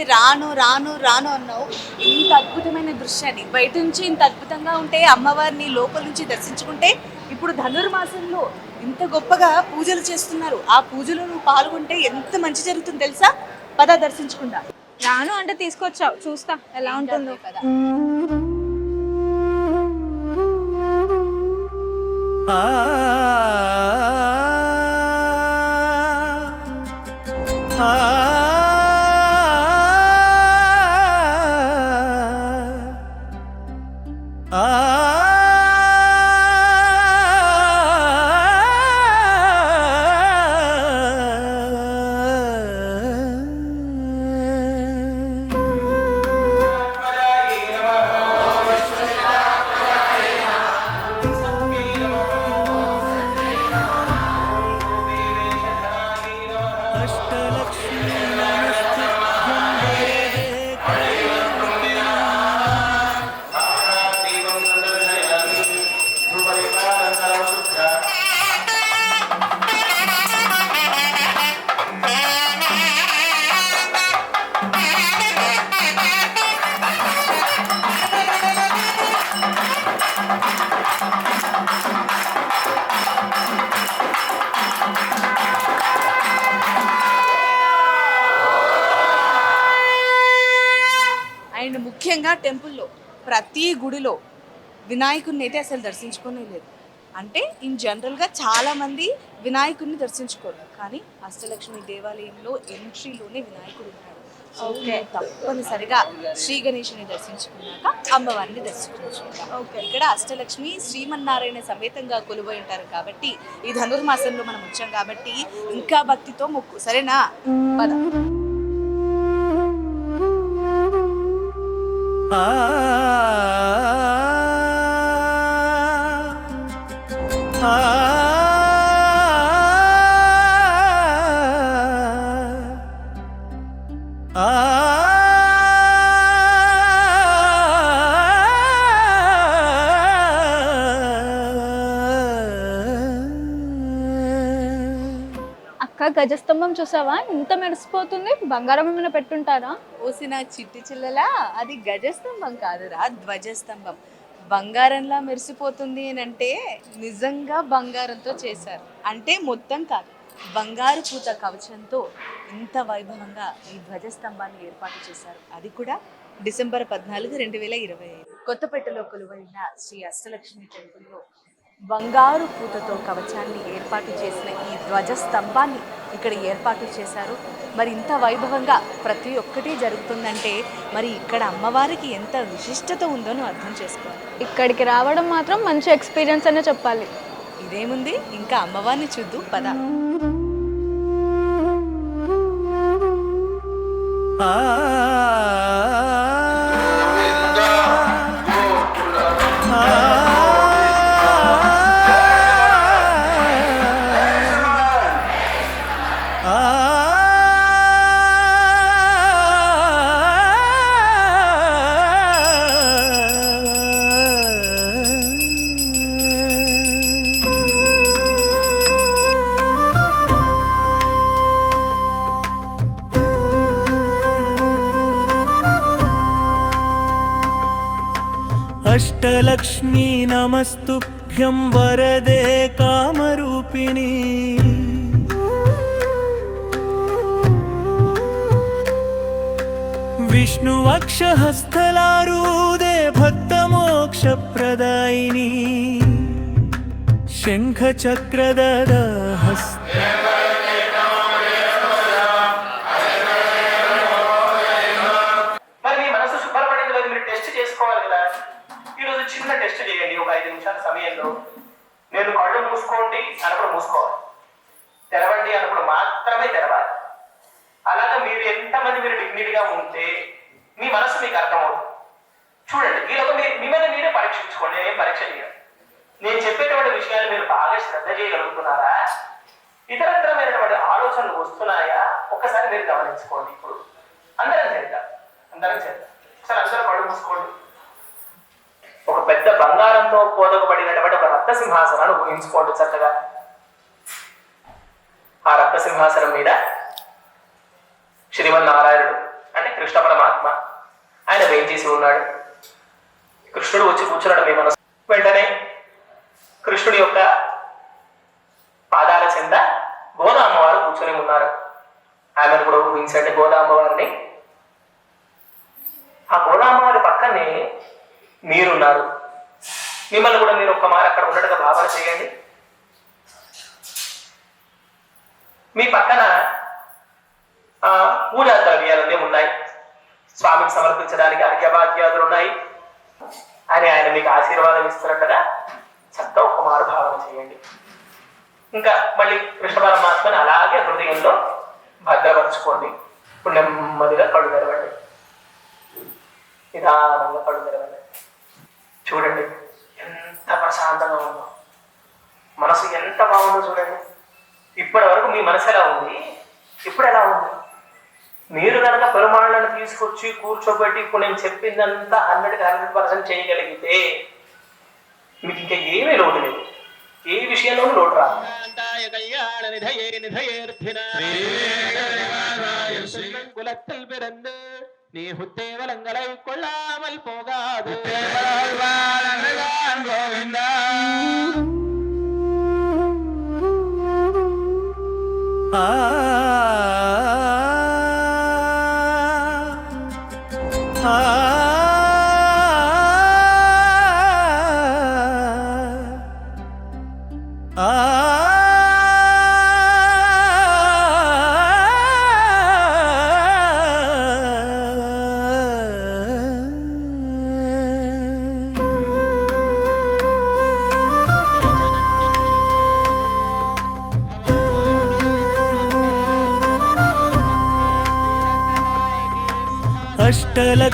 ఉంది రాను రాను రాను అన్నావు ఇంత అద్భుతమైన దృశ్యాన్ని బయట నుంచి ఇంత అద్భుతంగా ఉంటే అమ్మవారిని లోపల నుంచి దర్శించుకుంటే ఇప్పుడు ధనుర్మాసంలో ఇంత గొప్పగా పూజలు చేస్తున్నారు ఆ పూజలో నువ్వు పాల్గొంటే ఎంత మంచి జరుగుతుంది తెలుసా పద దర్శించుకుందా రాను అంటే తీసుకొచ్చావు చూస్తా ఎలా ఉంటుందో కదా అండ్ గుడిలో వినాయకుడిని అయితే అసలు దర్శించుకునే లేదు. అంటే ఇన్ జనరల్గా చాలామంది వినాయకుడిని దర్శించుకోరు. కానీ అష్టలక్ష్మి దేవాలయంలో ఎంట్రీలోనే వినాయకుడు ఉంటాడు. ఓకే తప్పనిసరిగా శ్రీ గణేషుని దర్శించుకున్నాక అమ్మవారిని దర్శించుకుంటాం. ఓకే ఇక్కడ అష్టలక్ష్మి శ్రీమన్నారాయణ సమేతంగా కొలువై ఉంటారు కాబట్టి ఈ ధనుర్మాసంలో మనం వచ్చాం కాబట్టి ఇంకా భక్తితో మొక్కు సరేనా? పద. అక్క ధ్వజస్తంభం చూసావా? ఇంత మెరిసిపోతుంది. బంగారం ఏమైనా పెట్టుంటారా? ఓసిన చిట్టి చిల్లలా అది గజస్తంభం కాదురా ధ్వజస్తంభం. బంగారంలా మెరిసిపోతుంది అని అంటే నిజంగా బంగారంతో చేశారు. అంటే మొత్తం కాదు బంగారు పూత కవచంతో ఇంత వైభవంగా ఈ ధ్వజస్తంభాన్ని ఏర్పాటు చేశారు. అది కూడా డిసెంబర్ పద్నాలుగు రెండు వేల ఇరవై ఐదు. కొత్తపేటలో కొలువైన శ్రీ అష్టలక్ష్మి టెంపుల్లో బంగారు పూతతో కవచాన్ని ఏర్పాటు చేసిన ఈ ధ్వజస్తంభాన్ని ఇక్కడ ఏర్పాటు చేశారు. మరి ఇంత వైభవంగా ప్రతి ఒక్కటి జరుగుతుందంటే మరి ఇక్కడ అమ్మవారికి ఎంత విశిష్టత ఉందో నువ్వు అర్థం చేసుకోవాలి. ఇక్కడికి రావడం మాత్రం మంచి ఎక్స్పీరియన్స్ అనే చెప్పాలి. ఇదేముంది? ఇంకా అమ్మవారిని చూద్దు పద. अष्टलक्ष्मी नमस्तुभ्यं वरदे कामरूपिणी विष्णुवक्षहस्तलारूदे भक्तमोक्षप्रदायिनी शङ्खचक्रदहस्त మరి మీరు ఉంటే మీ మనసు మీకు అర్థమవుతుంది. చూడండి వీళ్ళకు మీరు మిమ్మల్ని మీరే పరీక్షించుకోండి నేనేం పరీక్ష చేయాలి నేను చెప్పేటువంటి విషయాలు మీరు బాగా శ్రద్ధ చేయగలుగుతున్నారా? ఇతరత్రమైనటువంటి ఆలోచనలు వస్తున్నాయా? ఒక్కసారి మీరు గమనించుకోండి ఇప్పుడు. అందరం చేద్దాం. అందరం చేద్దాం. ఒకసారి అందరూ పడు మూసుకోండి. ఒక పెద్ద బంగారంతో పోదకబడినటువంటి ఒక రక్త సింహాసనాన్ని ఊహించుకోండి చక్కగా. ఆ రక్త సింహాసనం మీద శ్రీమన్నారాయణుడు అంటే కృష్ణ పరమాత్మ. ఆయన వేయించేసి ఉన్నాడు? కృష్ణుడు వచ్చి కూర్చున్నాడు మీ మనసు. వెంటనే కృష్ణుడి యొక్క పాదాల చెంద గోదా అమ్మవారు కూర్చొని ఉన్నారు. ఆమెను కూడా ఊహించండి గోదా అమ్మవారిని ఆ గోదా అమ్మవారి పక్కనే మీరున్నారు. మిమ్మల్ని కూడా మీరు ఒక్క మారు అక్కడ ఉన్నట్టుగా భావన చేయండి. మీ పక్కన ఆ, పూజా ద్రవ్యాలన్నీ ఉన్నాయి. స్వామికి సమర్పించడానికి అర్ఘ్యభాగ్యాదులు ఉన్నాయి. అని ఆయన మీకు ఆశీర్వాదం ఇస్తున్నట్టుగా చక్కగా ఒక మారు చేయండి. ఇంకా మళ్ళీ కృష్ణ పరమాత్మని అలాగే హృదయంలో భద్రపరచుకోండి. ఇప్పుడు నెమ్మదిగా కళ్ళు తెరవండి. నిదానంగా కళ్ళు తెరవండి. చూడండి ఎంత ప్రశాంతంగా ఉందో. మనసు ఎంత బాగుందో చూడండి. ఇప్పటి వరకు మీ మనసు ఎలా ఉంది? ఇప్పుడు ఎలా ఉంది? మీరు కనుక పెరుమాళ్ళను తీసుకొచ్చి కూర్చోబెట్టి ఇప్పుడు నేను చెప్పిందంతా హండ్రెడ్కి హండ్రెడ్ పర్సెంట్ చేయగలిగితే మీకు ఇంకా ఏమీ లోటు లేదు ఏ విషయంలోనూ లోటు రాదు காந்தாய கல்யாண நிதையே நிதையேர்த்தினார் குலத்தில் பிறந்து நீ புத்தேவலங்களை கொள்ளாமல் போகாது கோவிந்தா ఆ ఆ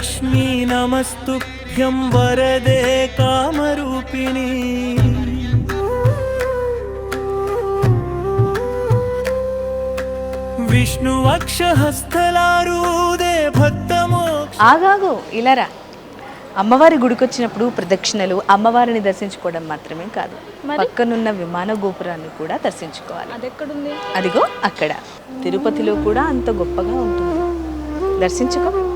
అష్టలక్ష్మీ నమస్తుభ్యం వరదే కామరూపిణి. విష్ణువక్షహస్తలారూదే భక్తమోక్ష. ఆగాగు ఇలారా. అమ్మవారి గుడికొచ్చినప్పుడు ప్రదక్షిణలు అమ్మవారిని దర్శించుకోవడం మాత్రమే కాదు. మరి? పక్కనున్న విమాన గోపురాన్ని కూడా దర్శించుకోవాలి. అదిగో అక్కడ. తిరుపతిలో కూడా అంత గొప్పగా ఉంటుంది. దర్శించుకో.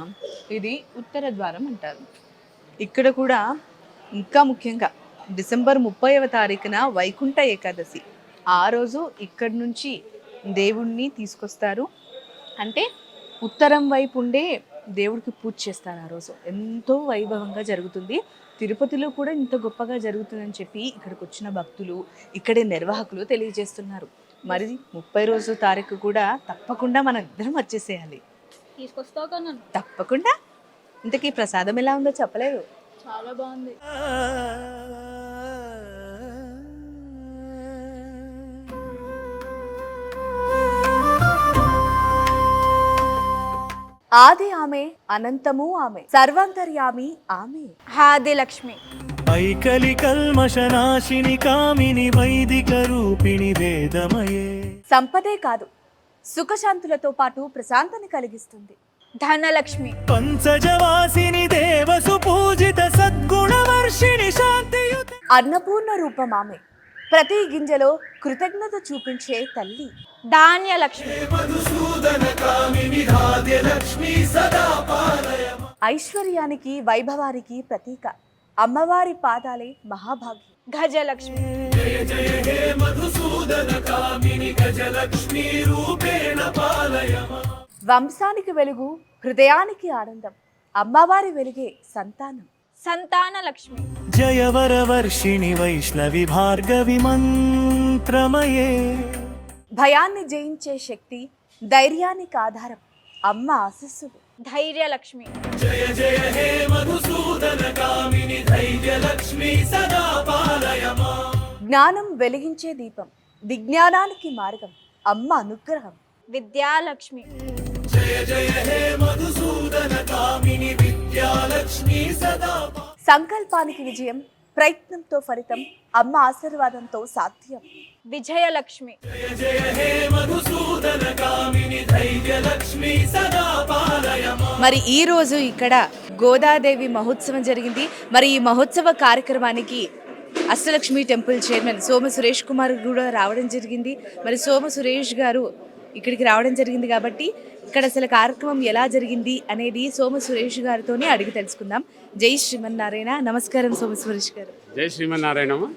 ఇది ఉత్తర ద్వారం అంటారు. ఇక్కడ కూడా ఇంకా ముఖ్యంగా డిసెంబర్ ముప్పైవ తారీఖున వైకుంఠ ఏకాదశి. ఆ రోజు ఇక్కడి నుంచి దేవుణ్ణి తీసుకొస్తారు. అంటే ఉత్తరం వైపు ఉండే దేవుడికి పూజ చేస్తారు ఆ రోజు. ఎంతో వైభవంగా జరుగుతుంది. తిరుపతిలో కూడా ఇంత గొప్పగా జరుగుతుందని చెప్పి ఇక్కడికి వచ్చిన భక్తులు ఇక్కడే నిర్వాహకులు తెలియజేస్తున్నారు. మరి ముప్పై రోజు తారీఖు కూడా తప్పకుండా మనందరం వచ్చేసేయాలి. తీసుకొస్తావు నన్ను. తప్పకుండా. ఇంతకీ ప్రసాదం ఎలా ఉందో చెప్పలేదు. చాలా బాగుంది. ఆది ఆమె అనంతము ఆమె సర్వాంతర్యామి ఆమె. హాది లక్ష్మి. ఐకలి కల్మషనాశిని కామిని వైదిక రూపిణి వేదమయే. సంపదే కాదు సుఖశాంతులతో పాటు ప్రశాంతని కలిగిస్తుంది. ధనలక్ష్మి. పంచజవాసిని దేవసు పూజిత సద్గుణవర్షిణి శాంతియుత అన్నపూర్ణ రూపం ఆమె. ప్రతి గింజలో కృతజ్ఞత చూపించే తల్లి. ధాన్య లక్ష్మి ఐశ్వర్యానికి వైభవానికి ప్రతీక. అమ్మవారి పాదాలే మహాభాగ్యం. గజలక్ష్మి. వంశానికి వెలుగు హృదయానికి ఆనందం అమ్మవారి వెలుగే సంతానం. సంతాన లక్ష్మి. జయవరవర్షిణి వైష్ణవి భార్గవి మంత్రమయే. భయాన్ని జయించే శక్తి ధైర్యానికి ఆధారం అమ్మ ఆశస్సులు. ధైర్య లక్ష్మి. జ్ఞానం వెలిగించే దీపం విజ్ఞానానికి మార్గం అమ్మ అనుగ్రహం. విద్యాలక్ష్మి. జయ జయ హే మధుసూదన కామిని విద్యాలక్ష్మి సదా సంకల్పానికి విజయం ప్రయత్నంతో ఫలితం అమ్మ ఆశీర్వాదంతో సాధ్యం. విజయలక్ష్మి. జయ జయ హే మధుసూదన కామిని ధైర్యలక్ష్మి సదా పాలయ మాం. మరి ఈ రోజు ఇక్కడ గోదాదేవి మహోత్సవం జరిగింది. మరి ఈ మహోత్సవ కార్యక్రమానికి అష్టలక్ష్మి టెంపుల్ చైర్మన్ సోమ సురేష్ కుమార్ కూడా రావడం జరిగింది. మరి సోమ సురేష్ గారు ఇక్కడికి రావడం జరిగింది కాబట్టి ఇక్కడ అసలు కార్యక్రమం ఎలా జరిగింది అనేది సోమ సురేష్ గారితోనే అడిగి తెలుసుకుందాం. జై శ్రీమన్నారాయణ. నమస్కారం సోమ సురేష్ గారు. జై శ్రీమన్నారాయణమ్మ.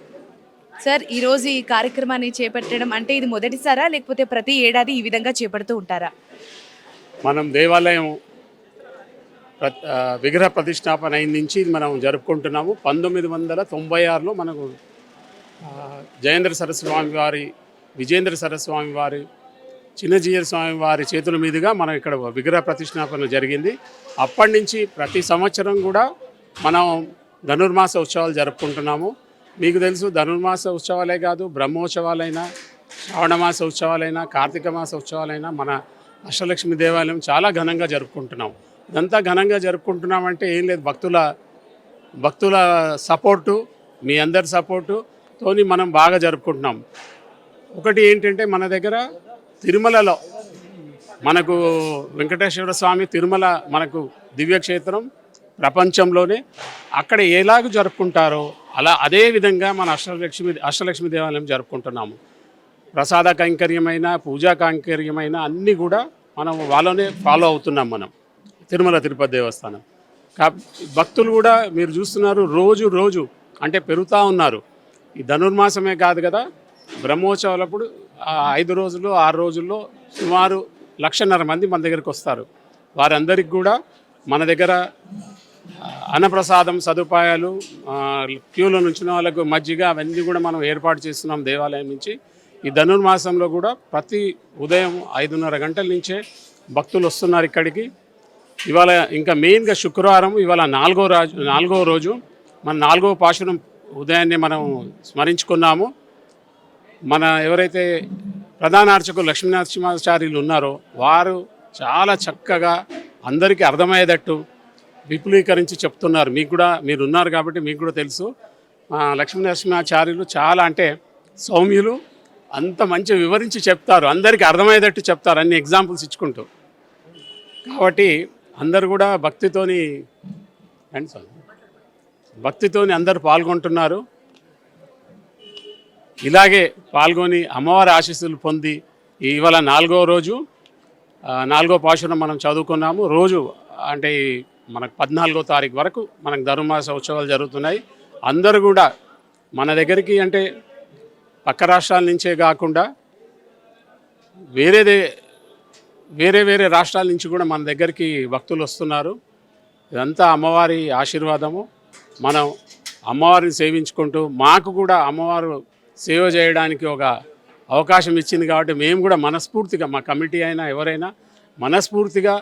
సార్ ఈ రోజు ఈ కార్యక్రమాన్ని చేపట్టడం అంటే ఇది మొదటిసారా? లేకపోతే ప్రతి ఏడాది ఈ విధంగా చేపడుతూ ఉంటారా? మనం దేవాలయం విగ్రహ ప్రతిష్టాపన అయిన నుంచి మనం జరుపుకుంటున్నాము. పంతొమ్మిది వందల తొంభై ఆరులో మనకు జయేంద్ర సరస్వామి వారి విజేంద్ర సరస్వామి వారి చిన్నజీయర్ స్వామి వారి చేతుల మీదుగా మనం ఇక్కడ విగ్రహ ప్రతిష్టాపన జరిగింది. అప్పటి నుంచి ప్రతి సంవత్సరం కూడా మనం ధనుర్మాస ఉత్సవాలు జరుపుకుంటున్నాము. మీకు తెలుసు ధనుర్మాస ఉత్సవాలే కాదు బ్రహ్మోత్సవాలైనా శ్రావణమాస ఉత్సవాలైనా కార్తీక మాస ఉత్సవాలైనా మన అష్టలక్ష్మి దేవాలయం చాలా ఘనంగా జరుపుకుంటున్నాం ఇదంతా ఘనంగా జరుపుకుంటున్నామంటే ఏం లేదు. భక్తుల భక్తుల సపోర్టు మీ అందరి సపోర్టు తోని మనం బాగా జరుపుకుంటున్నాం. ఒకటి ఏంటంటే మన దగ్గర తిరుమలలో మనకు వెంకటేశ్వర స్వామి తిరుమల మనకు దివ్యక్షేత్రం ప్రపంచంలోనే అక్కడ ఎలాగ జరుపుకుంటారో అలా అదే విధంగా మన అష్టలక్ష్మి అష్టలక్ష్మి దేవాలయం జరుపుకుంటున్నాము. ప్రసాద కైంకర్యమైన పూజా కైంకర్యమైన అన్నీ కూడా మనం వాళ్ళనే ఫాలో అవుతున్నాం మనం. తిరుమల తిరుపతి దేవస్థానం. కా భక్తులు కూడా మీరు చూస్తున్నారు రోజు రోజు అంటే పెరుగుతూ ఉన్నారు. ఈ ధనుర్మాసమే కాదు కదా బ్రహ్మోత్సవాలప్పుడు ఐదు రోజులు ఆరు రోజుల్లో సుమారు లక్షన్నర మంది మన దగ్గరికి వస్తారు. వారందరికి కూడా మన దగ్గర అన్నప్రసాదం సదుపాయాలు క్యూలో నుంచిన వాళ్ళకు మజ్జిగ అవన్నీ కూడా మనం ఏర్పాటు చేస్తున్నాం దేవాలయం నుంచి. ఈ ధనుర్మాసంలో కూడా ప్రతి ఉదయం ఐదున్నర గంటల నుంచే భక్తులు వస్తున్నారు ఇక్కడికి. ఇవాళ ఇంకా మెయిన్గా శుక్రవారం ఇవాళ నాలుగో రాజు నాలుగో రోజు మన నాలుగో పాశురం ఉదయాన్నే మనం స్మరించుకున్నాము. మన ఎవరైతే ప్రధాన అర్చకులు లక్ష్మీనరసింహాచార్యులు ఉన్నారో వారు చాలా చక్కగా అందరికీ అర్థమయ్యేటట్టు విపులీకరించి చెప్తున్నారు. మీకు కూడా మీరు ఉన్నారు కాబట్టి మీకు కూడా తెలుసు. లక్ష్మీనరసింహాచార్యులు చాలా అంటే సౌమ్యులు అంత మంచి వివరించి చెప్తారు. అందరికీ అర్థమయ్యేటట్టు చెప్తారు. అన్ని ఎగ్జాంపుల్స్ ఇచ్చుకుంటూ. కాబట్టి అందరు కూడా భక్తితోని రండి భక్తితోని అందరు పాల్గొంటున్నారు. ఇలాగే పాల్గొని అమ్మవారి ఆశీస్సులు పొంది ఇవాళ నాలుగో రోజు నాలుగో పాశురం మనం చదువుకున్నాము. రోజు అంటే మనకు పద్నాలుగో తారీఖు వరకు మనకు ధనుర్మాస ఉత్సవాలు జరుగుతున్నాయి. అందరూ కూడా మన దగ్గరికి అంటే పక్క రాష్ట్రాల నుంచే కాకుండా వేరేదే వేరే వేరే రాష్ట్రాల నుంచి కూడా మన దగ్గరికి భక్తులు వస్తున్నారు. ఇదంతా అమ్మవారి ఆశీర్వాదము. మనం అమ్మవారిని సేవించుకుంటూ మాకు కూడా అమ్మవారు సేవ చేయడానికి ఒక అవకాశం ఇచ్చింది కాబట్టి మేము కూడా మనస్ఫూర్తిగా మా కమిటీ అయినా ఎవరైనా మనస్ఫూర్తిగా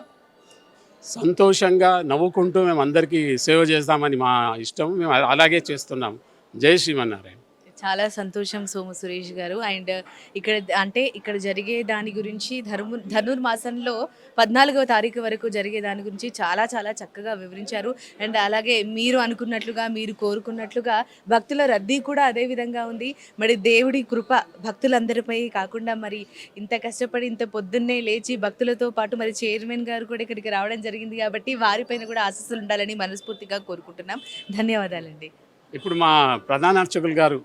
సంతోషంగా నవ్వుకుంటూ మేము అందరికీ సేవ చేస్తామని మా ఇష్టం. మేము అలాగే చేస్తున్నాం. జై శ్రీమన్నారాయణ. చాలా సంతోషం సోము సురేష్ గారు. అండ్ ఇక్కడ అంటే ఇక్కడ జరిగే దాని గురించి ధర్ము ధనుర్మాసంలో పద్నాలుగవ తారీఖు వరకు జరిగే దాని గురించి చాలా చాలా చక్కగా వివరించారు. అండ్ అలాగే మీరు అనుకున్నట్లుగా మీరు కోరుకున్నట్లుగా భక్తుల రద్దీ కూడా అదే విధంగా ఉంది. మరి దేవుడి కృప భక్తులందరిపై కాకుండా మరి ఇంత కష్టపడి ఇంత పొద్దున్నే లేచి భక్తులతో పాటు మరి చైర్మన్ గారు కూడా ఇక్కడికి రావడం జరిగింది కాబట్టి వారిపైన కూడా ఆశస్సులు ఉండాలని మనస్ఫూర్తిగా కోరుకుంటున్నాం. ధన్యవాదాలండి. ఇప్పుడు మా ప్రధాన అర్చకులు గారు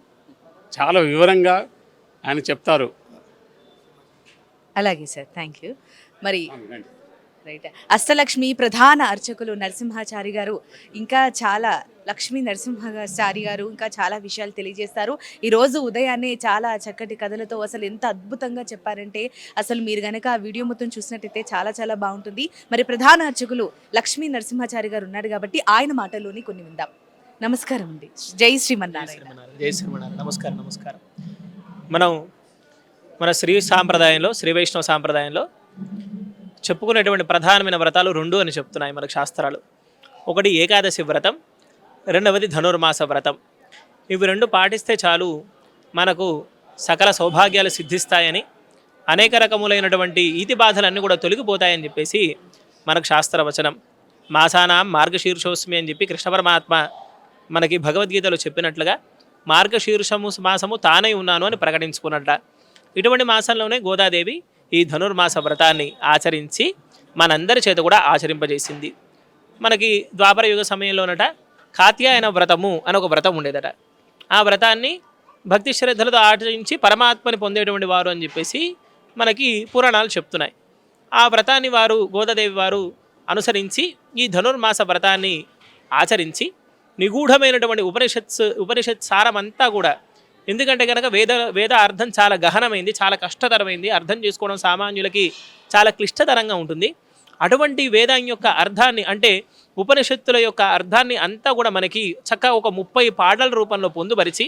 చాలా వివరంగా ఆయన చెప్తారు. అలాగే సార్ థ్యాంక్ యూ మరి రైట్ అష్టలక్ష్మి ప్రధాన అర్చకులు నరసింహాచారి గారు ఇంకా చాలా లక్ష్మీ నరసింహాచారి గారు ఇంకా చాలా విషయాలు తెలియజేస్తారు. ఈ రోజు ఉదయాన్నే చాలా చక్కటి కథలతో అసలు ఎంత అద్భుతంగా చెప్పారంటే అసలు మీరు గనక ఆ వీడియో మొత్తం చూసినట్టయితే చాలా చాలా బాగుంటుంది. మరి ప్రధాన అర్చకులు లక్ష్మీ నరసింహాచారి గారు ఉన్నారు కాబట్టి ఆయన మాటల్లోని కొన్ని విందాం. నమస్కారం అండి. జై శ్రీమన్నారాయణ. జై శ్రీమన్నారాయణ. నమస్కారం నమస్కారం. మనం మన శ్రీ సాంప్రదాయంలో శ్రీ వైష్ణవ సాంప్రదాయంలో చెప్పుకునేటువంటి ప్రధానమైన వ్రతాలు రెండు అని చెప్తున్నాయి మనకు శాస్త్రాలు. ఒకటి ఏకాదశి వ్రతం రెండవది ధనుర్మాస వ్రతం. ఇవి రెండు పాటిస్తే చాలు మనకు సకల సౌభాగ్యాలు సిద్ధిస్తాయని అనేక రకములైనటువంటి ఈతి బాధలన్నీ కూడా తొలగిపోతాయని చెప్పేసి మనకు శాస్త్రవచనం. మాసానాం మార్గశీర్షోస్మి అని చెప్పి కృష్ణ పరమాత్మ మనకి భగవద్గీతలో చెప్పినట్లుగా మార్గశీర్షము మాసము తానై ఉన్నాను అని ప్రకటించుకున్నట్ట. ఇటువంటి మాసంలోనే గోదాదేవి ఈ ధనుర్మాస వ్రతాన్ని ఆచరించి మనందరి చేత కూడా ఆచరింపజేసింది. మనకి ద్వాపర యుగ సమయంలోనట కాత్యాయన వ్రతము అని ఒక వ్రతం ఉండేదట. ఆ వ్రతాన్ని భక్తి శ్రద్ధలతో ఆచరించి పరమాత్మని పొందేటువంటి వారు అని చెప్పేసి మనకి పురాణాలు చెప్తున్నాయి. ఆ వ్రతాన్ని వారు గోదాదేవి వారు అనుసరించి ఈ ధనుర్మాస వ్రతాన్ని ఆచరించి నిగూఢమైనటువంటి ఉపనిషత్స్ ఉపనిషత్ సారం అంతా కూడా. ఎందుకంటే కనుక వేద వేద అర్థం చాలా గహనమైంది చాలా కష్టతరమైంది. అర్థం చేసుకోవడం సామాన్యులకి చాలా క్లిష్టతరంగా ఉంటుంది. అటువంటి వేదం యొక్క అర్థాన్ని అంటే ఉపనిషత్తుల యొక్క అర్థాన్ని అంతా కూడా మనకి చక్కగా ఒక ముప్పై పాటల రూపంలో పొందుపరిచి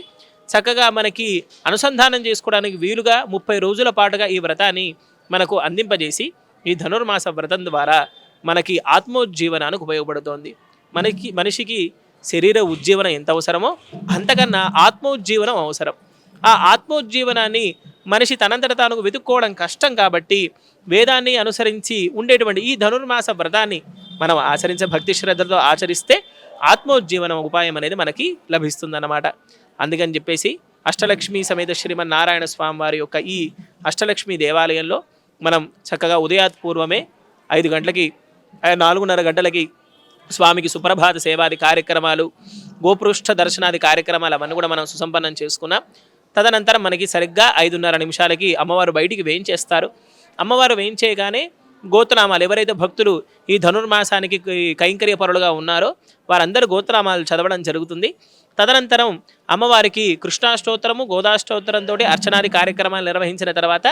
చక్కగా మనకి అనుసంధానం చేసుకోవడానికి వీలుగా ముప్పై రోజుల పాటుగా ఈ వ్రతాన్ని మనకు అందింపజేసి ఈ ధనుర్మాస వ్రతం ద్వారా మనకి ఆత్మోజ్జీవనానికి ఉపయోగపడుతోంది. మనకి మనిషికి శరీర ఉజ్జీవనం ఎంత అవసరమో అంతకన్నా ఆత్మోజ్జీవనం అవసరం. ఆ ఆత్మోజ్జీవనాన్ని మనిషి తనంతట తాను వెతుక్కోవడం కష్టం కాబట్టి వేదాన్ని అనుసరించి ఉండేటువంటి ఈ ధనుర్మాస వ్రతాన్ని మనం ఆచరించే భక్తి శ్రద్ధలతో ఆచరిస్తే ఆత్మోజ్జీవనం ఉపాయం అనేది మనకి లభిస్తుందన్నమాట. అందుకని చెప్పేసి అష్టలక్ష్మి సమేత శ్రీమన్నారాయణ స్వామి వారి యొక్క ఈ అష్టలక్ష్మి దేవాలయంలో మనం చక్కగా ఉదయాత్ పూర్వమే ఐదు గంటలకి నాలుగున్నర గంటలకి స్వామికి సుప్రభాత సేవాది కార్యక్రమాలు గోపృష్ఠ దర్శనాది కార్యక్రమాలు అవన్నీ కూడా మనం సుసంపన్నం చేసుకున్నాం. తదనంతరం మనకి సరిగ్గా ఐదున్నర నిమిషాలకి అమ్మవారు బయటికి వేయించేస్తారు. అమ్మవారు వేయించేయగానే గోత్రనామాలు ఎవరైతే భక్తులు ఈ ధనుర్మాసానికి కైంకర్య పరులుగా ఉన్నారో వారందరూ గోత్రనామాలు చదవడం జరుగుతుంది. తదనంతరం అమ్మవారికి కృష్ణాష్టోత్తరము గోదాష్టోత్తరంతో అర్చనాది కార్యక్రమాలు నిర్వహించిన తర్వాత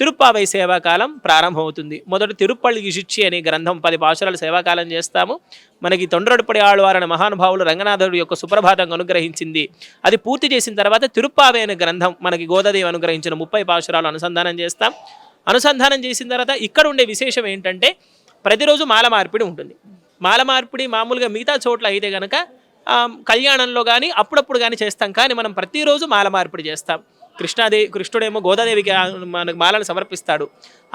తిరుప్పావై సేవాకాలం ప్రారంభమవుతుంది. మొదటి తిరుప్పల్లి ఇషిచ్చి అనే గ్రంథం పది పాశురాలు సేవాకాలం చేస్తాము. మనకి తొండరడుపడి ఆళ్వారని మహానుభావులు రంగనాథుడు యొక్క సుప్రభాతం అనుగ్రహించింది. అది పూర్తి చేసిన తర్వాత తిరుప్పావై అనే గ్రంథం మనకి గోదాదేవి అనుగ్రహించిన ముప్పై పాశురాలు అనుసంధానం చేస్తాం. అనుసంధానం చేసిన తర్వాత ఇక్కడ ఉండే విశేషం ఏంటంటే ప్రతిరోజు మాల మార్పిడి ఉంటుంది. మాల మార్పిడి మామూలుగా మిగతా చోట్ల అయితే కనుక కళ్యాణంలో కానీ అప్పుడప్పుడు కానీ చేస్తాం. కానీ మనం ప్రతిరోజు మాల మార్పిడి చేస్తాం. కృష్ణాదేవి కృష్ణుడేమో గోదాదేవికి మనకు మాలను సమర్పిస్తాడు.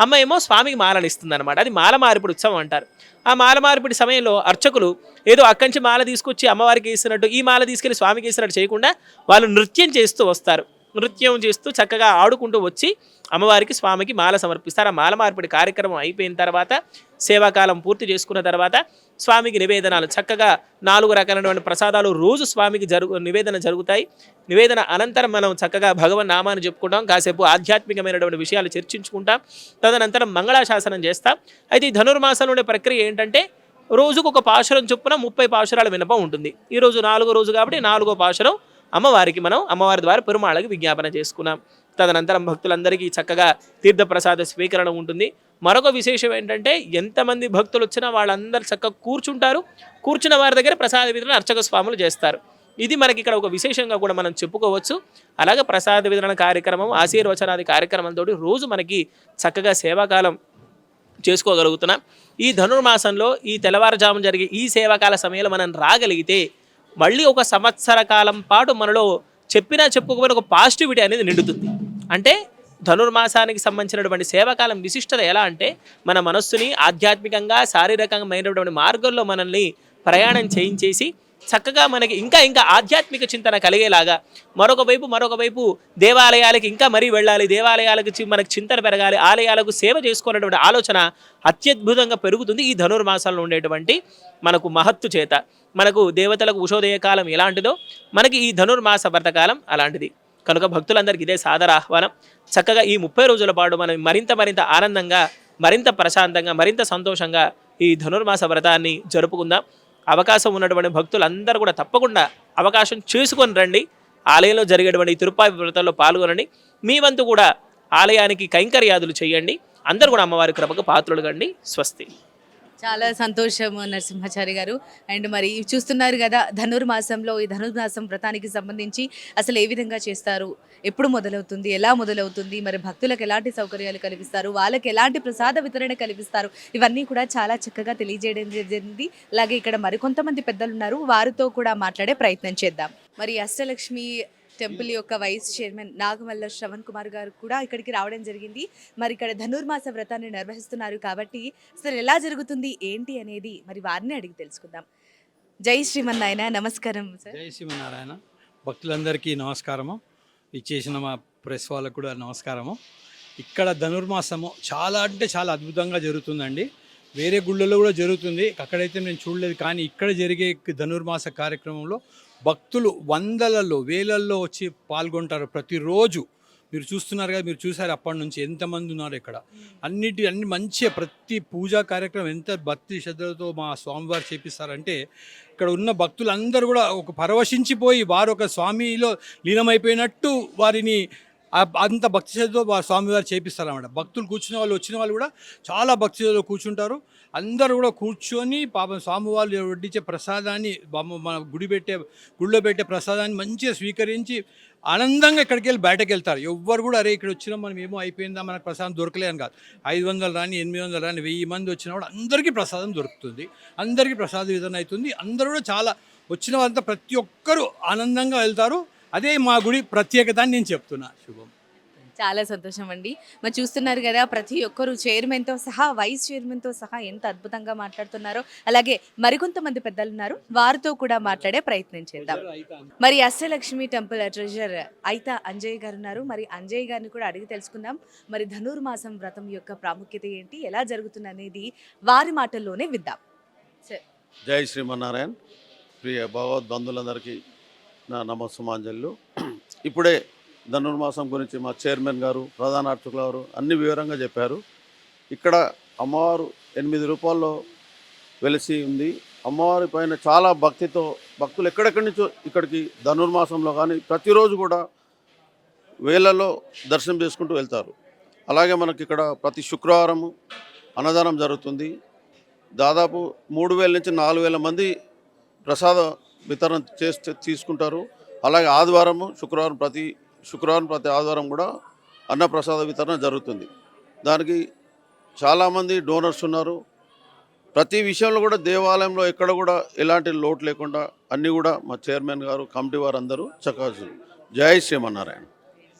అమ్మ ఏమో స్వామికి మాలను ఇస్తుంది అనమాట అది మాల మార్పిడి ఉత్సవం అంటారు. ఆ మాల మార్పిడి సమయంలో అర్చకులు ఏదో అక్కడి నుంచి మాల తీసుకొచ్చి అమ్మవారికి ఇస్తున్నట్టు ఈ మాల తీసుకెళ్ళి స్వామికి ఇస్తున్నట్టు చేయకుండా వాళ్ళు నృత్యం చేస్తూ వస్తారు. నృత్యం చేస్తూ చక్కగా ఆడుకుంటూ వచ్చి అమ్మవారికి స్వామికి మాల సమర్పిస్తారు. ఆ మాల మార్పిడి కార్యక్రమం అయిపోయిన తర్వాత సేవాకాలం పూర్తి చేసుకున్న తర్వాత స్వామికి నివేదనాలు. చక్కగా నాలుగు రకాలైనటువంటి ప్రసాదాలు రోజు స్వామికి జరుగు నివేదన జరుగుతాయి. నివేదన అనంతరం మనం చక్కగా భగవన్ నామాన్ని చెప్పుకుంటాం. కాసేపు ఆధ్యాత్మికమైనటువంటి విషయాలు చర్చించుకుంటాం. తదనంతరం మంగళాశాసనం చేస్తాం. అయితే ఈ ధనుర్మాసంలో ఉండే ప్రక్రియ ఏంటంటే రోజుకు ఒక పాశురం చొప్పున ముప్పై పాశురాల వినపం ఉంటుంది. ఈరోజు నాలుగో రోజు కాబట్టి నాలుగో పాశురం అమ్మవారికి మనం అమ్మవారి ద్వారా పెరుమాళ్ళకి విజ్ఞాపన చేసుకున్నాం. తదనంతరం భక్తులందరికీ చక్కగా తీర్థప్రసాద స్వీకరణ ఉంటుంది. మరొక విశేషం ఏంటంటే ఎంతమంది భక్తులు వచ్చినా వాళ్ళందరూ చక్కగా కూర్చుంటారు. కూర్చున్న వారి దగ్గర ప్రసాద వితరణ అర్చక స్వాములు చేస్తారు. ఇది మనకి ఇక్కడ ఒక విశేషంగా కూడా మనం చెప్పుకోవచ్చు. అలాగే ప్రసాద వితరణ కార్యక్రమం ఆశీర్వచనాది కార్యక్రమంతో రోజు మనకి చక్కగా సేవాకాలం చేసుకోగలుగుతున్నాం. ఈ ధనుర్మాసంలో ఈ తెల్లవారుజాము జరిగే ఈ సేవాకాల సమయంలో మనం రాగలిగితే మళ్ళీ ఒక సంవత్సర కాలం పాటు మనలో చెప్పినా చెప్పుకోకపోయినా ఒక పాజిటివిటీ అనేది నిండుతుంది. అంటే ధనుర్మాసానికి సంబంధించినటువంటి సేవకాలం విశిష్టత ఎలా అంటే మన మనస్సుని ఆధ్యాత్మికంగా శారీరకమైనటువంటి మార్గంలో మనల్ని ప్రయాణం చేయించేసి చక్కగా మనకి ఇంకా ఇంకా ఆధ్యాత్మిక చింతన కలిగేలాగా మరొక వైపు మరొక వైపు దేవాలయాలకి ఇంకా మరీ వెళ్ళాలి దేవాలయాలకు చి- మనకు చింతన పెరగాలి ఆలయాలకు సేవ చేసుకోవాలనేటువంటి ఆలోచన అత్యద్భుతంగా పెరుగుతుంది ఈ ధనుర్మాసంలో ఉండేటువంటి మనకు మహత్తు చేత. మనకు దేవతలకు ఉషోదయ కాలం ఎలాంటిదో మనకి ఈ ధనుర్మాస వ్రతకాలం అలాంటిది. కనుక భక్తులందరికీ ఇదే సాదర ఆహ్వానం. చక్కగా ఈ ముప్పై రోజుల పాటు మనం మరింత మరింత ఆనందంగా మరింత ప్రశాంతంగా మరింత సంతోషంగా ఈ ధనుర్మాస వ్రతాన్ని జరుపుకుందాం. అవకాశం ఉన్నటువంటి భక్తులందరూ కూడా తప్పకుండా అవకాశం చేసుకొని రండి. ఆలయంలో జరిగేటువంటి తిరుపాయి వ్రతంలో పాల్గొనండి. మీ వంతు కూడా ఆలయానికి కైంకర్యాదులు చేయండి. అందరూ కూడా అమ్మవారి కృపకు పాత్రులు కండి స్వస్తి. చాలా సంతోషం నరసింహాచారి గారు. అండ్ మరి చూస్తున్నారు కదా ధనుర్మాసంలో ఈ ధనుర్మాసం వ్రతానికి సంబంధించి అసలు ఏ విధంగా చేస్తారు? ఎప్పుడు మొదలవుతుంది? ఎలా మొదలవుతుంది? మరి భక్తులకు ఎలాంటి సౌకర్యాలు కల్పిస్తారు? వాళ్ళకి ఎలాంటి ప్రసాద వితరణ కల్పిస్తారు? ఇవన్నీ కూడా చాలా చక్కగా తెలియజేయడం జరిగింది. అలాగే ఇక్కడ మరికొంతమంది పెద్దలు ఉన్నారు. వారితో కూడా మాట్లాడే ప్రయత్నం చేద్దాం. మరి అష్టలక్ష్మి టెంపుల్ యొక్క వైస్ చైర్మన్ నాగమల్ల శ్రవణ్ కుమార్ గారు కూడా ఇక్కడికి రావడం జరిగింది. మరి ఇక్కడ ధనుర్మాస వ్రతాన్ని నిర్వహిస్తున్నారు కాబట్టి అసలు ఎలా జరుగుతుంది ఏంటి అనేది మరి వారిని అడిగి తెలుసుకుందాం. జై శ్రీమన్నాయన నమస్కారం సార్. జై శ్రీమన్నారాయణ. భక్తులందరికీ నమస్కారము. ఇచ్చేసిన మా ప్రెస్ వాళ్ళకు కూడా నమస్కారము. ఇక్కడ ధనుర్మాసము చాలా అంటే చాలా అద్భుతంగా జరుగుతుందండి. వేరే గుళ్ళల్లో కూడా జరుగుతుంది. అక్కడైతే నేను చూడలేదు. కానీ ఇక్కడ జరిగే ధనుర్మాస కార్యక్రమంలో భక్తులు వందలలో వేలల్లో వచ్చి పాల్గొంటారు ప్రతిరోజు. మీరు చూస్తున్నారు కదా మీరు చూసారు అప్పటి నుంచి ఎంతమంది ఉన్నారు ఇక్కడ. అన్నిటి అన్ని మంచిగా ప్రతి పూజా కార్యక్రమం ఎంత భక్తి శ్రద్ధలతో మా స్వామివారు చేపిస్తారంటే ఇక్కడ ఉన్న భక్తులందరూ కూడా ఒక పరవశించిపోయి వారు ఒక స్వామిలో లీనమైపోయినట్టు వారిని అంత భక్తి శ్రద్ధతో స్వామివారు చేపిస్తారన్నమాట. భక్తులు కూర్చున్న వాళ్ళు వచ్చిన వాళ్ళు కూడా చాలా భక్తి శ్రద్ధతో కూర్చుంటారు. అందరూ కూడా కూర్చొని పాపం స్వామివారు వడ్డించే ప్రసాదాన్ని మన గుడి పెట్టే గుడిలో పెట్టే ప్రసాదాన్ని మంచిగా స్వీకరించి ఆనందంగా ఇక్కడికి వెళ్ళి బయటకు వెళ్తారు ఎవ్వరు కూడా అరే ఇక్కడ వచ్చినా మనం ఏమో అయిపోయిందా మనకు ప్రసాదం దొరకలేదని కాదు. ఐదు వందలు రాని ఎనిమిది వందలు రాని వెయ్యి మంది వచ్చినా కూడా అందరికీ ప్రసాదం దొరుకుతుంది. అందరికీ ప్రసాద విధానం అవుతుంది. అందరూ కూడా చాలా వచ్చిన వాళ్ళంతా ప్రతి ఒక్కరూ ఆనందంగా వెళ్తారు. అదే మా గుడి ప్రత్యేకత అని నేను చెప్తున్నా. శుభం. చాలా సంతోషం అండి మరి చూస్తున్నారు కదా ప్రతి ఒక్కరు చైర్మన్తో సహా వైస్ చైర్మన్తో సహా ఎంత అద్భుతంగా మాట్లాడుతున్నారో. అలాగే మరికొంతమంది పెద్దలు ఉన్నారు. వారితో కూడా మాట్లాడే ప్రయత్నం చేద్దాం. మరి అష్టలక్ష్మి టెంపుల్ ట్రెజర్ అయితా అంజయ్ గారు ఉన్నారు మరి అంజయ్ గారిని కూడా అడిగి తెలుసుకుందాం. మరి ధనుర్మాసం వ్రతం యొక్క ప్రాముఖ్యత ఏంటి? ఎలా జరుగుతుంది అనేది వారి మాటల్లోనే విద్దాం సరే జై శ్రీమన్నారాయణ. ప్రియ భగవద్ బంధువులందరికీ నా నమస్సుమాంజలు ఇప్పుడే ధనుర్మాసం గురించి మా చైర్మన్ గారు ప్రధాన అర్చకుల గారు అన్ని వివరంగా చెప్పారు. ఇక్కడ అమ్మవారు ఎనిమిది రూపాయల్లో వెలిసి ఉంది. అమ్మవారి పైన చాలా భక్తితో భక్తులు ఎక్కడెక్కడి నుంచో ఇక్కడికి ధనుర్మాసంలో కానీ ప్రతిరోజు కూడా వేలలో దర్శనం చేసుకుంటూ వెళ్తారు. అలాగే మనకి ఇక్కడ ప్రతి శుక్రవారము అన్నదానం జరుగుతుంది. దాదాపు మూడు వేల నుంచి నాలుగు వేల మంది ప్రసాద వితరణ చేస్తే తీసుకుంటారు. అలాగే ఆదివారము శుక్రవారం ప్రతి శుక్రవారం ప్రతి ఆదివారం కూడా అన్నప్రసాద వితరణ జరుగుతుంది. దానికి చాలామంది డోనర్స్ ఉన్నారు. ప్రతి విషయంలో కూడా దేవాలయంలో ఎక్కడ కూడా ఎలాంటి లోటు లేకుండా అన్నీ కూడా మా చైర్మన్ గారు కమిటీ వారు అందరూ చక్కగా జై శ్రీమన్నారాయణ.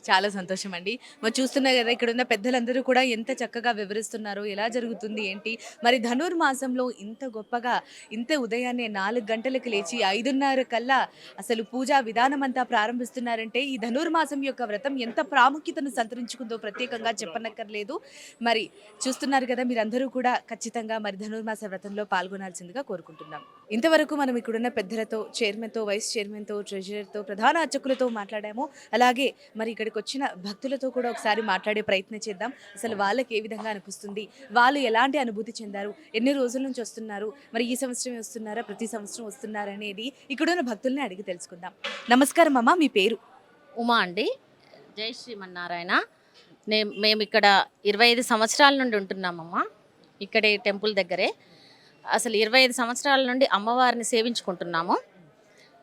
చాలా సంతోషం అండి మరి చూస్తున్నారు కదా ఇక్కడ ఉన్న పెద్దలందరూ కూడా ఎంత చక్కగా వివరిస్తున్నారో ఎలా జరుగుతుంది ఏంటి? మరి ధనుర్మాసంలో ఇంత గొప్పగా ఇంత ఉదయాన్నే నాలుగు గంటలకు లేచి ఐదున్నర కల్లా అసలు పూజా విధానం అంతా ప్రారంభిస్తున్నారంటే ఈ ధనుర్మాసం యొక్క వ్రతం ఎంత ప్రాముఖ్యతను సంతరించుకుందో ప్రత్యేకంగా చెప్పనక్కర్లేదు. మరి చూస్తున్నారు కదా మీరందరూ కూడా ఖచ్చితంగా మరి ధనుర్మాస వ్రతంలో పాల్గొనాల్సిందిగా కోరుకుంటున్నాం. ఇంతవరకు మనం ఇక్కడున్న పెద్దలతో చైర్మన్తో వైస్ చైర్మన్తో ట్రెజరర్తో ప్రధాన అర్చకులతో మాట్లాడాము. అలాగే మరి ఇక్కడ ఇక్కడికి వచ్చిన భక్తులతో కూడా ఒకసారి మాట్లాడే ప్రయత్నం చేద్దాం. అసలు వాళ్ళకి ఏ విధంగా అనిపిస్తుంది? వాళ్ళు ఎలాంటి అనుభూతి చెందారు? ఎన్ని రోజుల నుంచి వస్తున్నారు? మరి ఈ సంవత్సరం వస్తున్నారా? ప్రతి సంవత్సరం వస్తున్నారా అనేది ఇక్కడున్న భక్తుల్ని అడిగి తెలుసుకుందాం. నమస్కారం అమ్మ మీ పేరు? ఉమా అండి. జై శ్రీమన్నారాయణ. నే మేము ఇక్కడ ఇరవై ఐదు సంవత్సరాల నుండి ఉంటున్నామమ్మా. ఇక్కడే టెంపుల్ దగ్గరే. అసలు ఇరవై ఐదు సంవత్సరాల నుండి అమ్మవారిని సేవించుకుంటున్నాము.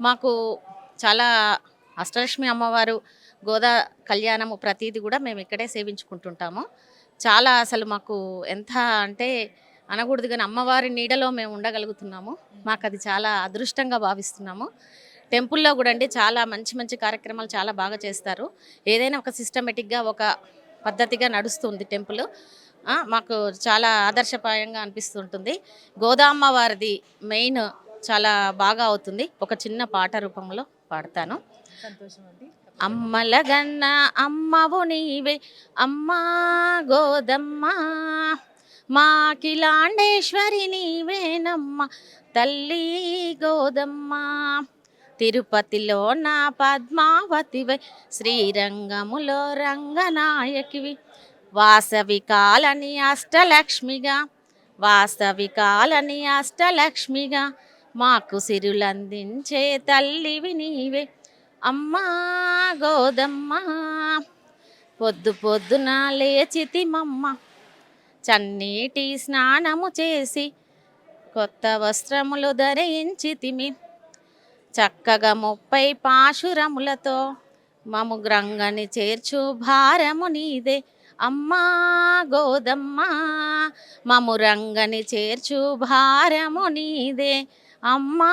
మాకు చాలా అష్టలక్ష్మి అమ్మవారు గోదా కళ్యాణము ప్రతీది కూడా మేము ఇక్కడే సేవించుకుంటుంటాము. చాలా అసలు మాకు ఎంత అంటే అనకూడదు కానీ అమ్మవారి నీడలో మేము ఉండగలుగుతున్నాము. మాకు అది చాలా అదృష్టంగా భావిస్తున్నాము. టెంపుల్లో కూడా అండి చాలా మంచి మంచి కార్యక్రమాలు చాలా బాగా చేస్తారు. ఏదైనా ఒక సిస్టమేటిక్గా ఒక పద్ధతిగా నడుస్తుంది టెంపుల్. మాకు చాలా ఆదర్శప్రాయంగా అనిపిస్తుంటుంది. గోదామ్మ వారిది మెయిన్ చాలా బాగా అవుతుంది. ఒక చిన్న పాట రూపంలో పాడతాను. సంతోషం అండి. అమ్మలగన్న అమ్మవు నీవే. అమ్మా గోదమ్మ మాకిలాండేశ్వరి నీవేనమ్మ. తల్లి గోదమ్మ తిరుపతిలో నా పద్మావతివే. శ్రీరంగములో రంగనాయకివి. వాసవి కాలని అష్టలక్ష్మిగా వాసవి కాలని అష్టలక్ష్మిగా మాకు సిరులందించే తల్లివి నీవే. అమ్మా గోదమ్మ పొద్దు పొద్దున లేచితిమమ్మ. చన్నీటి స్నానము చేసి కొత్త వస్త్రములు ధరించితిమి. చక్కగా ముప్పై పాశురములతో మము గ్రంగని చేర్చు భారము నీదే. అమ్మా గోదమ్మ మము రంగని చేర్చు భారము నీదే. అమ్మా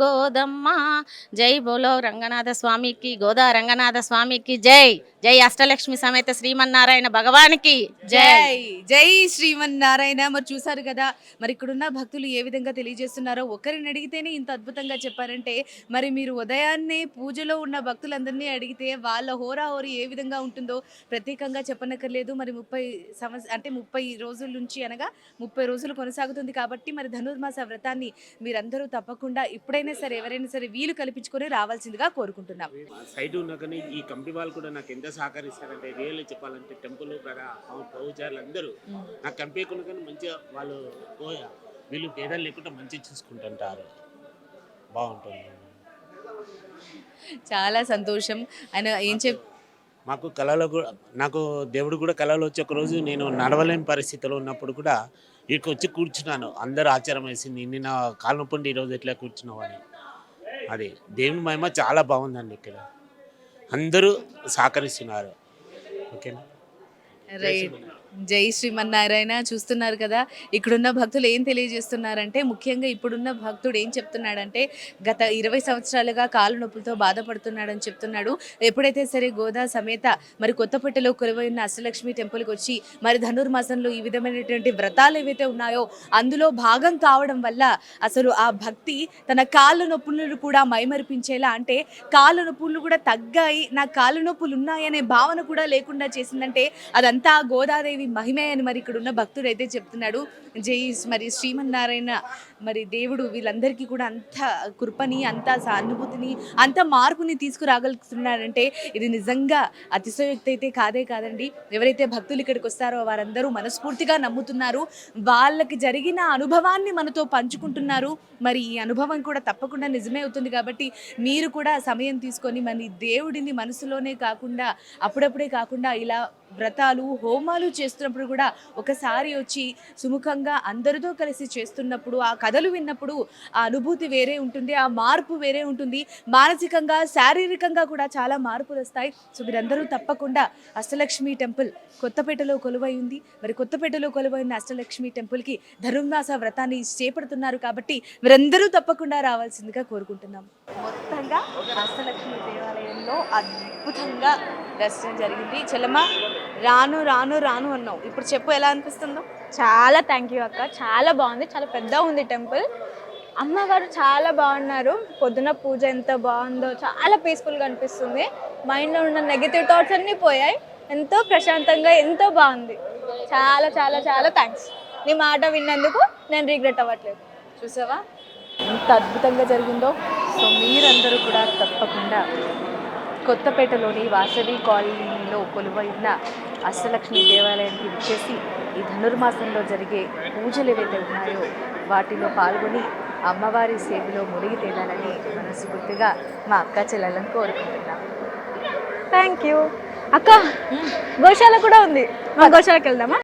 గోదమ్మ. జై బోలో రంగనాథ స్వామికి గోదా రంగనాథ స్వామికి. జై జై అష్టలక్ష్మి సమేత శ్రీమన్నారాయణ భగవానికి. జై. జై శ్రీమన్నారాయణ. మరి చూసారు కదా మరి ఇక్కడున్న భక్తులు ఏ విధంగా తెలియజేస్తున్నారో ఒకరిని అడిగితేనే ఇంత అద్భుతంగా చెప్పారంటే మరి మీరు ఉదయాన్నే పూజలో ఉన్న భక్తులందరినీ అడిగితే వాళ్ళ హోరాహోరి ఏ విధంగా ఉంటుందో ప్రత్యేకంగా చెప్పనక్కర్లేదు. మరి ముప్పై సంవత్సరం అంటే ముప్పై రోజుల నుంచి అనగా ముప్పై రోజులు కొనసాగుతుంది కాబట్టి మరి ధనుర్మాస వ్రతాన్ని మీరందరూ తప్పకుండా ఇప్పుడైనా సరే ఎవరైనా సరే వీలు కల్పించుకొని రావాల్సిందిగా కోరుకుంటున్నాం. సైట్ ఉన్నా కానీ ఈ కమిటీ వాళ్ళు కూడా నాకు ఎంత సహకరిస్తారంటే రియల్ చెప్పాలంటే టెంపుల్ పూజారులు అందరూ నాకు కనిపించకుండా కానీ మంచిగా వాళ్ళు వీళ్ళు పేదలు లేకుండా మంచిగా చూసుకుంటుంటారు. బాగుంటుంది. చాలా సంతోషం. ఆయన ఏం చెప్ మాకు కళలో కూడా నాకు దేవుడు కూడా కళలో వచ్చి ఒకరోజు నేను నడవలేని పరిస్థితిలో ఉన్నప్పుడు కూడా ఇక్కడికి వచ్చి కూర్చున్నాను. అందరూ ఆచారం వేసింది ఇన్ని నా కాళ్ళ నొప్పి ఉండి ఈరోజు ఎట్లా కూర్చున్నావు? అని. అది దేవుని మహిమ చాలా బాగుందండి ఇక్కడ. అందరూ సహకరిస్తున్నారు. ఓకేనా? రైట్. జై శ్రీమన్నారాయణ చూస్తున్నారు కదా. ఇక్కడున్న భక్తులు ఏం తెలియజేస్తున్నారంటే ముఖ్యంగా ఇప్పుడున్న భక్తుడు ఏం చెప్తున్నాడంటే గత ఇరవై సంవత్సరాలుగా కాలు నొప్పులతో బాధపడుతున్నాడని చెప్తున్నాడు. ఎప్పుడైతే సరే గోదా సమేత మరి కొత్తపేటలో కొలువై ఉన్న అష్టలక్ష్మి టెంపుల్కి వచ్చి మరి ధనుర్మాసంలో ఈ విధమైనటువంటి వ్రతాలు ఏవైతే ఉన్నాయో అందులో భాగం కావడం వల్ల అసలు ఆ భక్తి తన కాళ్ళ నొప్పులను కూడా మైమరిపించేలా అంటే కాళ్ళ నొప్పులు కూడా తగ్గాయి నా కాళ్ళ నొప్పులు ఉన్నాయనే భావన కూడా లేకుండా చేసిందంటే అదంతా గోదాదేవి మహిమే అని మరి ఇక్కడ ఉన్న భక్తుడు అయితే చెప్తున్నాడు. జై మరి శ్రీమన్నారాయణ మరి దేవుడు వీళ్ళందరికీ కూడా అంత కృపని అంత సానుభూతిని అంత మార్పుని తీసుకురాగలుగుతున్నాడంటే ఇది నిజంగా అతిశయోక్తి అయితే కాదే కాదండి. ఎవరైతే భక్తులు ఇక్కడికి వస్తారో వారందరూ మనస్ఫూర్తిగా నమ్ముతున్నారు. వాళ్ళకి జరిగిన అనుభవాన్ని మనతో పంచుకుంటున్నారు. మరి ఈ అనుభవం కూడా తప్పకుండా నిజమే అవుతుంది కాబట్టి మీరు కూడా సమయం తీసుకొని మరి దేవుడిని మనసులోనే కాకుండా అప్పుడప్పుడే కాకుండా ఇలా వ్రతాలు హోమాలు చేస్తున్నప్పుడు కూడా ఒకసారి వచ్చి సుముఖంగా అందరితో కలిసి చేస్తున్నప్పుడు ఆ కథలు విన్నప్పుడు ఆ అనుభూతి వేరే ఉంటుంది ఆ మార్పు వేరే ఉంటుంది. మానసికంగా శారీరకంగా కూడా చాలా మార్పులు వస్తాయి. సో మీరందరూ తప్పకుండా అష్టలక్ష్మి టెంపుల్ కొత్తపేటలో కొలువై ఉంది. మరి కొత్తపేటలో కొలువైన అష్టలక్ష్మి టెంపుల్కి ధనుర్మాస వ్రతాన్ని చేపడుతున్నారు కాబట్టి మీరందరూ తప్పకుండా రావాల్సిందిగా కోరుకుంటున్నాం మొత్తంగా అష్టలక్ష్మి దేవాలయంలో అద్భుతంగా దర్శనం జరిగింది. చెల్లమ్మ రాను రాను రాను అన్నావు. ఇప్పుడు చెప్పు ఎలా అనిపిస్తుందో. చాలా థ్యాంక్ యూ అక్క. చాలా బాగుంది. చాలా పెద్ద ఉంది టెంపుల్. అమ్మవారు చాలా బాగున్నారు. పొద్దున పూజ ఎంత బాగుందో చాలా పీస్ఫుల్గా అనిపిస్తుంది. మైండ్లో ఉన్న నెగిటివ్ థాట్స్ అన్నీ పోయాయి. ఎంతో ప్రశాంతంగా ఎంతో బాగుంది. చాలా చాలా చాలా థ్యాంక్స్ నీ మాట విన్నందుకు నేను రిగ్రెట్ అవ్వట్లేదు. చూసావా? ఎంత అద్భుతంగా జరిగిందో. సో మీరందరూ కూడా తప్పకుండా కొత్తపేటలోని వాసవి కాలనీలో కొలువై ఉన్న అష్టలక్ష్మి దేవాలయానికి విచ్చేసి ఈ ధనుర్మాసంలో జరిగే పూజలు ఏవైతే ఉన్నాయో వాటిలో పాల్గొని అమ్మవారి సేవలో మునిగి తేలాలని మనస్ఫూర్తిగా మా అక్క చెల్లెలను కోరుకుంటున్నాం. థ్యాంక్ యూ అక్క గోశాల కూడా ఉంది. మా గోశాలకు వెళ్దామా